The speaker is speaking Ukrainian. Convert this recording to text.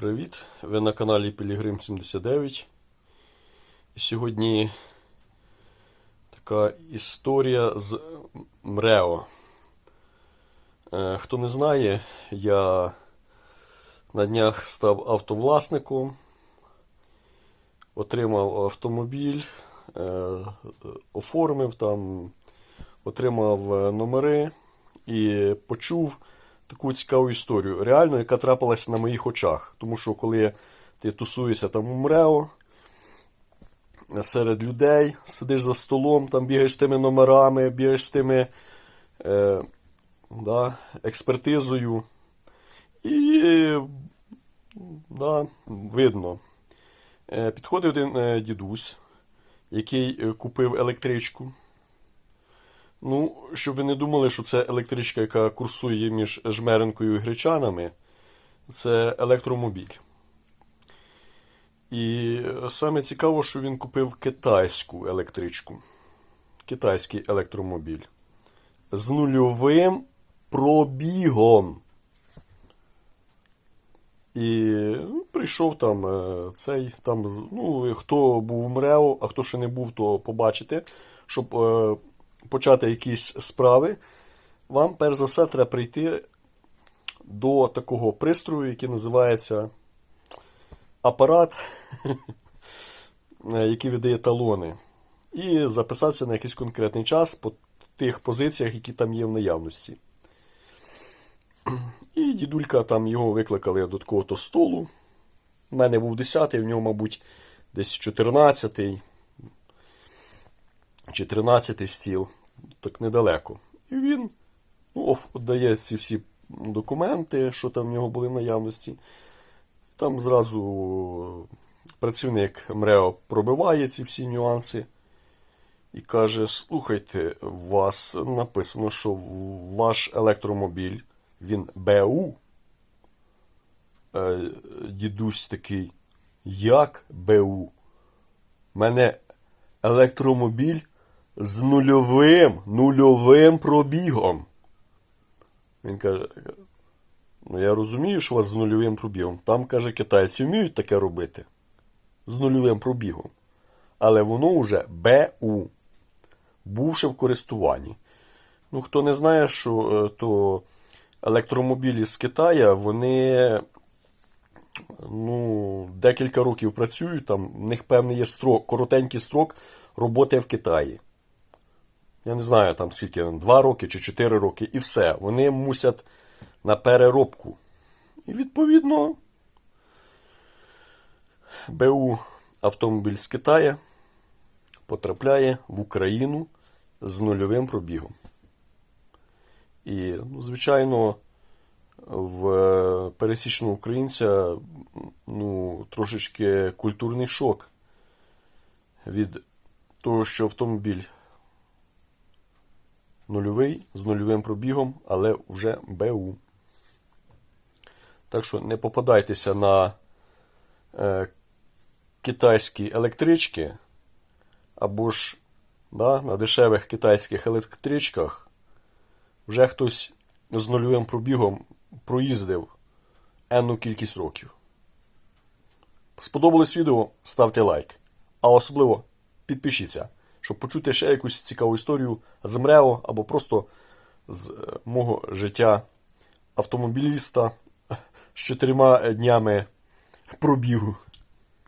Привіт! Ви на каналі Пілігрим 79. І сьогодні така історія з МРЕО. Е, Хто не знає, я на днях став автовласником, отримав автомобіль, е, оформив там, отримав е, номери і почув таку цікаву історію, реально, яка трапилась на моїх очах. Тому що коли ти тусуєшся там у МРЕО, серед людей, сидиш за столом, там бігаєш з тими номерами, бігаєш з тими е, да, експертизою. І да, видно. Е, Підходив один е, дідусь, який е, купив електричку. Ну, щоб ви не думали, що це електричка, яка курсує між Жмеренкою і Гречанами, це електромобіль. І саме цікаво, що він купив китайську електричку. Китайський електромобіль. З нульовим пробігом. І ну, прийшов там е, цей, там, ну, хто був в МРЕО, а хто ще не був, то побачите. Щоб е, почати якісь справи, вам перш за все треба прийти до такого пристрою, який називається апарат, який видає талони, і записатися на якийсь конкретний час по тих позиціях, які там є в наявності. І дідулька там його викликали до такого-то столу. У мене був 10-й, в нього, мабуть, десь 14-й чи 13-й стіл, так недалеко. І він ну, дає ці всі документи, що там в нього були в наявності. Там зразу працівник МРЕО пробиває ці всі нюанси і каже: слухайте, у вас написано, що ваш електромобіль, він БУ. Е, Дідусь такий, як БУ? У мене електромобіль з нульовим, нульовим пробігом. Він каже, ну я розумію, що у вас з нульовим пробігом. Там, каже, китайці вміють таке робити. З нульовим пробігом. Але воно вже БУ. Бувши в користуванні. Ну, хто не знає, що е, то електромобілі з Китая, вони ну, декілька років працюють, там в них певний є строк, коротенький строк роботи в Китаї. Я не знаю, там скільки, 2 роки чи 4 роки, і все. Вони мусять на переробку. І відповідно БУ автомобіль з Китаю потрапляє в Україну з нульовим пробігом. І, ну, звичайно, в е, пересічного українця ну, трошечки культурний шок від того, що автомобіль нульовий з нульовим пробігом, але вже БУ. Так що не попадайтеся на е, китайські електрички, або ж да, на дешевих китайських електричках вже хтось з нульовим пробігом проїздив енну кількість років. Сподобалось відео? Ставте лайк. А особливо підпишіться, щоб почути ще якусь цікаву історію з МРЕО або просто з е, мого життя автомобіліста з чотирма днями пробігу.